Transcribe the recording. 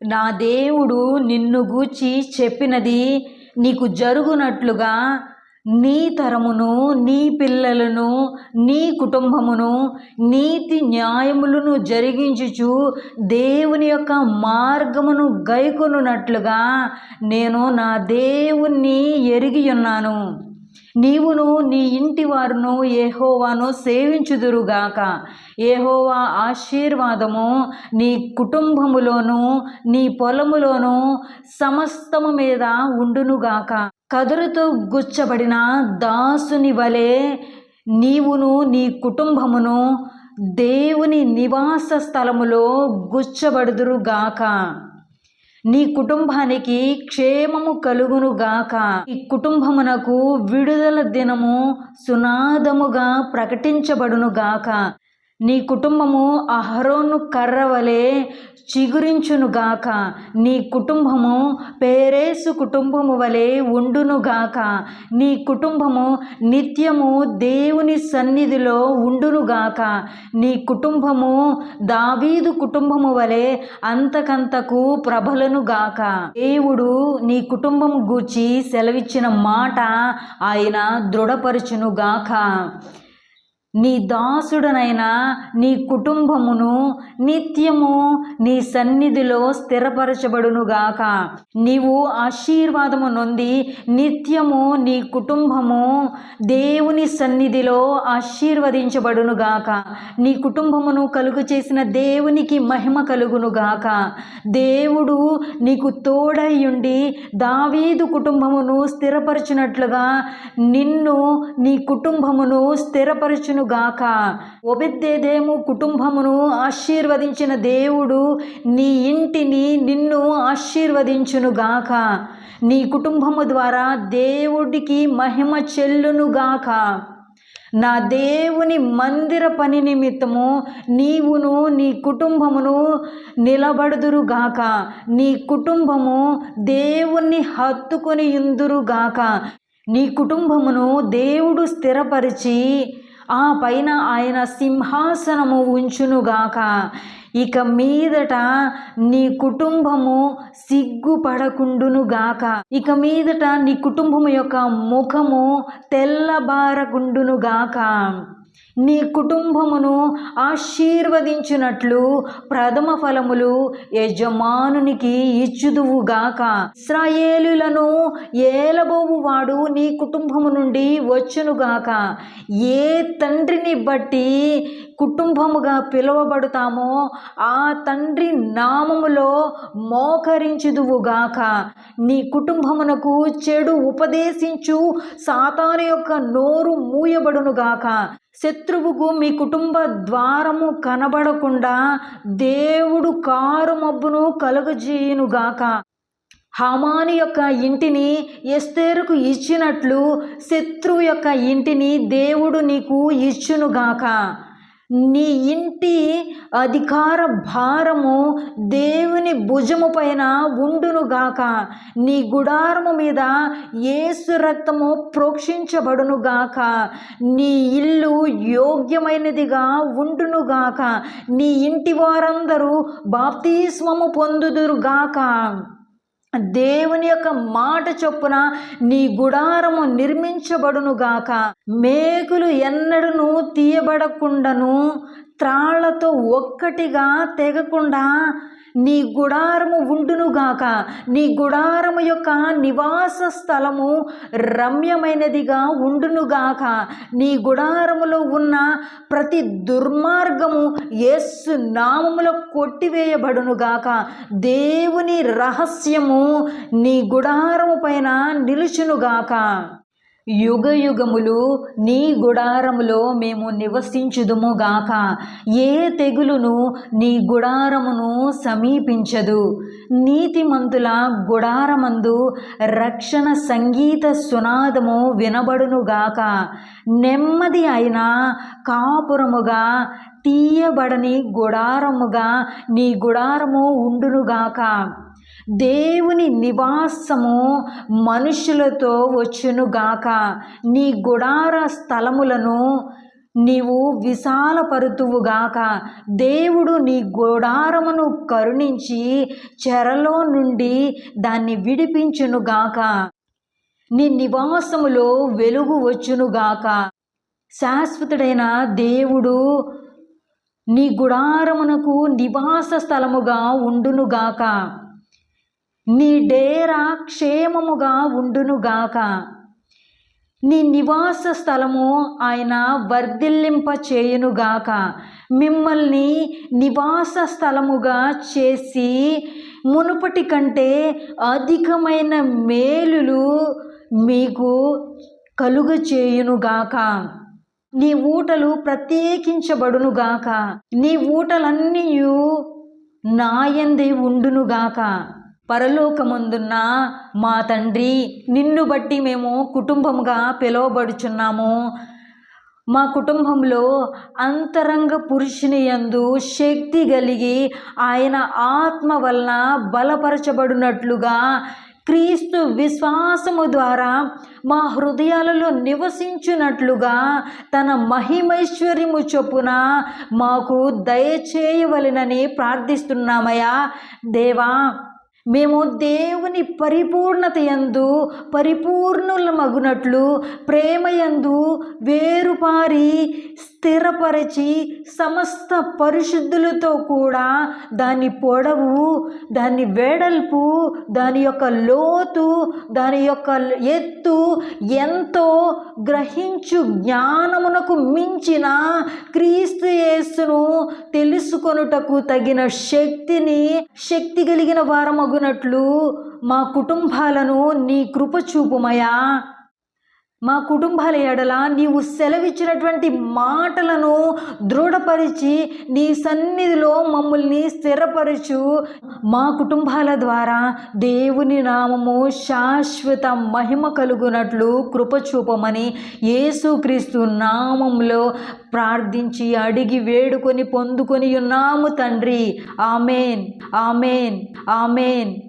నా దేవుడు నిన్ను గూర్చి చెప్పినది నీకు జరుగునట్లుగా నీ తరమును నీ పిల్లలను నీ కుటుంబమును నీతి న్యాయములను జరిగించుచు దేవుని యొక్క మార్గమును గైకొనున్నట్లుగా నేను నా దేవుణ్ణి ఎరిగి ఉన్నాను. నీవును నీ ఇంటి వారును ఏహోవాను సేవించుదురుగాక. ఏహోవా ఆశీర్వాదము నీ కుటుంబములోను నీ పొలములోను సమస్తము మీద ఉండునుగాక. కదురుతో గుచ్చబడిన దాసుని వలె నీవును నీ కుటుంబమును దేవుని నివాస స్థలములో గుచ్చబడుదురుగాక. నీ కుటుంబానికి క్షేమము కలుగునుగాక. ఈ కుటుంబమునకు విడుదల దినము సునాదముగా ప్రకటించబడునుగాక. నీ కుటుంబము అహరోను కర్రవలే చిగురించునుగాక నీ కుటుంబము పేరేసు కుటుంబము వలె ఉండునుగాక నీ కుటుంబము నిత్యము దేవుని సన్నిధిలో ఉండునుగాక నీ కుటుంబము దావీదు కుటుంబము వలె అంతకంతకు ప్రబలనుగాక దేవుడు నీ కుటుంబం గూర్చి సెలవిచ్చిన మాట ఆయన దృఢపరచునుగాక నీ దాసుడనైన నీ కుటుంబమును నిత్యము నీ సన్నిధిలో స్థిరపరచబడునుగాక. నీవు ఆశీర్వాదము నొంది నిత్యము నీ కుటుంబము దేవుని సన్నిధిలో ఆశీర్వదించబడునుగాక. నీ కుటుంబమును కలుగు చేసిన దేవునికి మహిమ కలుగునుగాక. దేవుడు నీకు తోడయ్యుండి దావీదు కుటుంబమును స్థిరపరచినట్లుగా నిన్ను నీ కుటుంబమును స్థిరపరచును గాక ఒబెద్దేదేము కుటుంబమును ఆశీర్వదించిన దేవుడు నీ ఇంటిని నిన్ను ఆశీర్వదించును గాక నీ కుటుంబము ద్వారా దేవుడికి మహిమ చెల్లును గాక నా దేవుని మందిర పని నిమిత్తము నీవును నీ కుటుంబమును నిలబడుదురుగాక. నీ కుటుంబము దేవుణ్ణి హత్తుకొని ఇందురుగాక నీ కుటుంబమును దేవుడు స్థిరపరిచి ఆ పైన ఆయన సింహాసనము ఉంచునుగాక. ఇక మీదట నీ కుటుంబము సిగ్గుపడకుండునుగాక. ఇక మీదట నీ కుటుంబము యొక్క ముఖము తెల్లబారకుండునుగాక. నీ కుటుంబమును ఆశీర్వదించినట్లు ప్రథమ ఫలములు యజమానునికి ఇచ్చుదువుగాక. ఇస్రాయేలులను ఏలబోవు వాడు నీ కుటుంబము నుండి వచ్చునుగాక. ఏ తండ్రిని బట్టి కుటుంబముగా పిలువబడతామో ఆ తండ్రి నామములో మోకరించుదువుగాక. నీ కుటుంబమునకు చెడు ఉపదేశించు సాతాను యొక్క నోరు మూయబడునుగాక. శత్రువుకు మీ కుటుంబ ద్వారము కనబడకుండా దేవుడు కారు మబ్బును కలుగజేయునుగాక. హమాని యొక్క ఇంటిని ఎస్తేరుకు ఇచ్చినట్లు శత్రువు యొక్క ఇంటిని దేవుడు నీకు ఇచ్చునుగాక. నీ ఇంటి అధికార భారము దేవుని భుజము పైన ఉండునుగాక నీ గుడారము మీద ఏసు రక్తము ప్రోక్షించబడునుగాక నీ ఇల్లు యోగ్యమైనదిగా ఉండునుగాక నీ ఇంటి వారందరూ బాప్తిస్మము పొందుదురుగాక దేవుని యొక్క మాట చొప్పున నీ గుడారము నిర్మించబడునుగాక మేకులు ఎన్నడను తీయబడకుండాను. త్రాళ్ళతో ఒక్కటిగా తెగకుండా నీ గుడారము ఉండునుగాక నీ గుడారము యొక్క నివాస స్థలము రమ్యమైనదిగా ఉండునుగాక నీ గుడారములో ఉన్న ప్రతి దుర్మార్గము యేసు నామములో కొట్టివేయబడునుగాక దేవుని రహస్యము నీ గుడారము పైన నిలుచునుగాక యుగ యుగములు నీ గుడారములో మేము నివసించుదుము గాక. ఏ తెగులును నీ గుడారమును సమీపించదు. నీతిమంతుల గుడారమందు రక్షణ సంగీత సునాదము వినబడునుగాక నెమ్మది అయిన కాపురముగా తీయబడని గుడారముగా నీ గుడారము ఉండునుగాక దేవుని నివాసము మనుషులతో వచ్చునుగాక. నీ గుడార స్థలములను నీవు విశాలపరుతువుగాక. దేవుడు నీ గుడారమును కరుణించి చెరలో నుండి దాన్ని విడిపించునుగాక. నీ నివాసములో వెలుగు వచ్చునుగాక. శాశ్వతుడైన దేవుడు నీ గుడారమునకు నివాస స్థలముగా ఉండునుగాక. నీ డేరా క్షేమముగా ఉండునుగాక నీ నివాస స్థలము ఆయన వర్ధిల్లింప చేయునుగాక మిమ్మల్ని నివాస స్థలముగా చేసి మునుపటి కంటే అధికమైన మేలులు మీకు కలుగ చేయునుగాక నీ ఊటలు ప్రత్యేకించబడునుగాక నీ ఊటలన్నీ నాయందే ఉండునుగాక పరలోకమందున్న మా తండ్రి నిన్ను బట్టి మేము కుటుంబంగా పిలువబడుచున్నాము. మా కుటుంబంలో అంతరంగ పురుషుని యందు శక్తి కలిగి ఆయన ఆత్మ వలన బలపరచబడినట్లుగా క్రీస్తు విశ్వాసము ద్వారా మా హృదయాలలో నివసించున్నట్లుగా తన మహిమైశ్వర్యము చొప్పున మాకు దయచేయవలెనని ప్రార్థిస్తున్నామయ్యా. దేవా మేము దేవుని పరిపూర్ణత మగునట్లు ప్రేమ ప్రేమయందు వేరుపారి స్థిరపరచి సమస్త పరిశుద్ధులతో కూడా దాని పొడవు దాని వెడల్పు దాని యొక్క లోతు దాని యొక్క ఎత్తు ఎంతో గ్రహించు జ్ఞానమునకు మించిన క్రీస్తు యేసును తెలుసుకొనుటకు తగిన శక్తిని శక్తి కలిగిన వారమగునట్లు మా కుటుంబాలను నీ కృప చూపుమయా. మా కుటుంబాల ఎడల నీవు సెలవిచ్చినటువంటి మాటలను దృఢపరిచి నీ సన్నిధిలో మమ్మల్ని స్థిరపరచు. మా కుటుంబాల ద్వారా దేవుని నామము శాశ్వత మహిమ కలుగునట్లు కృపచూపమని యేసుక్రీస్తు నామంలో ప్రార్థించి అడిగి వేడుకొని పొందుకొని ఉన్నాము తండ్రి. ఆమెన్. ఆమెన్. ఆమెన్.